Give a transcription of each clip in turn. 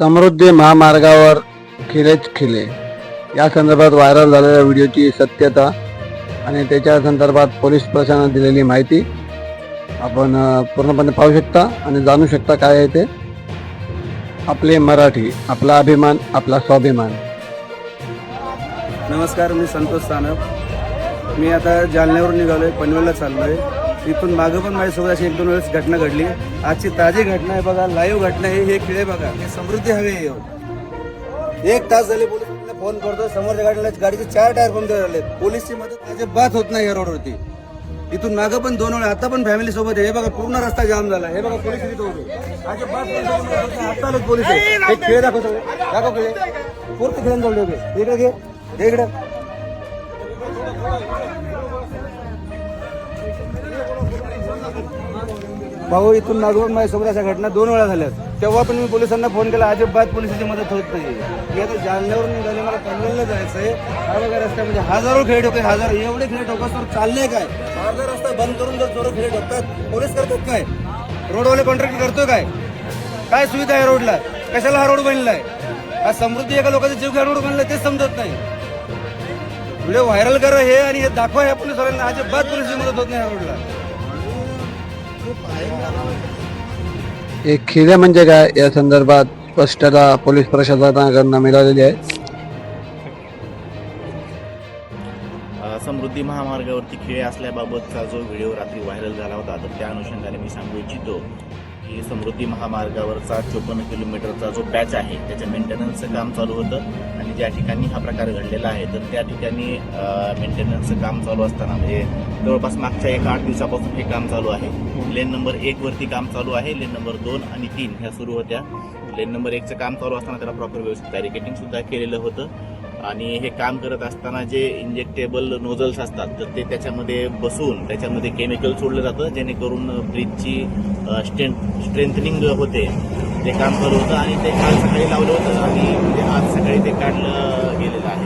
समृद्धी महामार्गावर खिलेच खिले. या संदर्भात व्हायरल झालेल्या व्हिडिओची सत्यता आणि त्याच्या संदर्भात पोलीस प्रशासनाने दिलेली माहिती आपण पूर्णपणे पाहू शकता आणि जाणू शकता काय आहे ते. आपले मराठी आपला अभिमान आपला स्वाभिमान. नमस्कार मी संतोष सानप. मी आता जालन्यावरून आहे पनवेलला आहे इथून मागं पण माझ्यासोबत अशी एक दोन वेळेस घटना घडली. आजची ताजी घटना आहे बघा लाईव्ह घटना आहे हे खेळ बघा. हे समृद्धी हवे आहे. हे. एक तास झाले पोलीस फोन करतो समोरच्या गाडीला गाडीचे चार टायर पंक्चर झाले पोलीसची मदत अजिबात होत नाही या रोडवरती इथून मागं पण दोन वेळा आता पण फॅमिली सोबत आहे. हे बघा पूर्ण रस्ता जाम झाला. हे बघा पोलीस इथे उभे. अजिबात पोलीस आता पोलीस आहे. खेळ दाखवतो. सगळे. दाखव खेळ. पूर्ण खेळून जाऊ इकडे घे. हे इकडे. भाऊ इथून मागवून माझ्यासोबत अशा घटना दोन वेळा झाल्यात. तेव्हा पण मी पोलिसांना फोन केला अजिबात पोलिसांची मदत होत नाही. मी आता जालन्यावरून निघाले मला पनवेलला जायचं आहे. हा बघा रस्त्यामध्ये हजारो खेळ ठोके हजार एवढे खेळ ठोकासवर चालले काय? अर्धा रस्ता बंद करून जर जोर खेळ ठोकतात पोलीस करतात काय? रोडवाले कॉन्ट्रॅक्ट करतोय काय? काय सुविधा आहे रोडला? कशाला हा रोड बनलाय? हा समृद्धी एका लोकांचा जीव घ्या रोड बनलाय तेच समजत नाही. व्हिडिओ व्हायरल करा हे आणि हे दाखवा ह्या पोलिसांना अजिबात पोलिसची मदत होत नाही हा रोडला. एक खिरे म्हणजे काय? या संदर्भात स्पष्टता पोलीस प्रशासनाकडनं मिळालेली आहे. समृद्धी महामार्गावरती खेळ असल्याबाबतचा जो व्हिडिओ रात्री व्हायरल झाला होता तर त्या अनुषंगाने मी सांगू इच्छितो. की समृद्धी महामार्गावरचा चोपन्न किलोमीटरचा जो पॅच आहे त्याच्या मेंटेनन्सचं काम चालू होतं आणि ज्या ठिकाणी हा प्रकार घडलेला आहे तर त्या ठिकाणी मेंटेनन्सचं काम चालू असताना म्हणजे जवळपास मागच्या एक आठ दिवसापासून हे काम चालू आहे. लेन नंबर एकवरती काम चालू आहे लेन नंबर दोन आणि तीन ह्या सुरू होत्या. लेन नंबर एकचं काम चालू असताना त्याला प्रॉपर व्यवस्थित बॅरिकेटिंग सुद्धा केलेलं होतं. आणि हे काम करत असताना जे इंजेक्टेबल नोझल्स असतात तर ते त्याच्यामध्ये बसून त्याच्यामध्ये केमिकल सोडलं जातं जेणेकरून ब्रिजची स्ट्रेंथ स्ट्रेंथनिंग होते. ते काम करत होतं आणि ते काल सकाळी लावलं होतं आणि म्हणजे आज सकाळी ते काढलं गेलेलं आहे.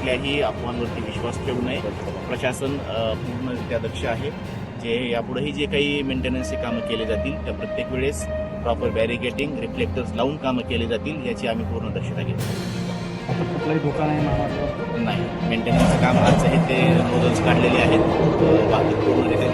कुठल्याही अफवांवरती विश्वास ठेवू नये. प्रशासन पूर्णरित्या दक्ष आहे. जे यापुढेही जे काही मेंटेनन्सचे कामं केले जातील त्या प्रत्येक वेळेस प्रॉपर बॅरिगेटिंग रिफ्लेक्टर्स लावून कामं केले जातील याची आम्ही पूर्ण दक्षता घेतो. कुठलाही धोका नाही नाही. मेंटेनन्सचं काम आज आहे ते नोजल्स काढलेले आहेत. वाहतूक पूर्णरित्या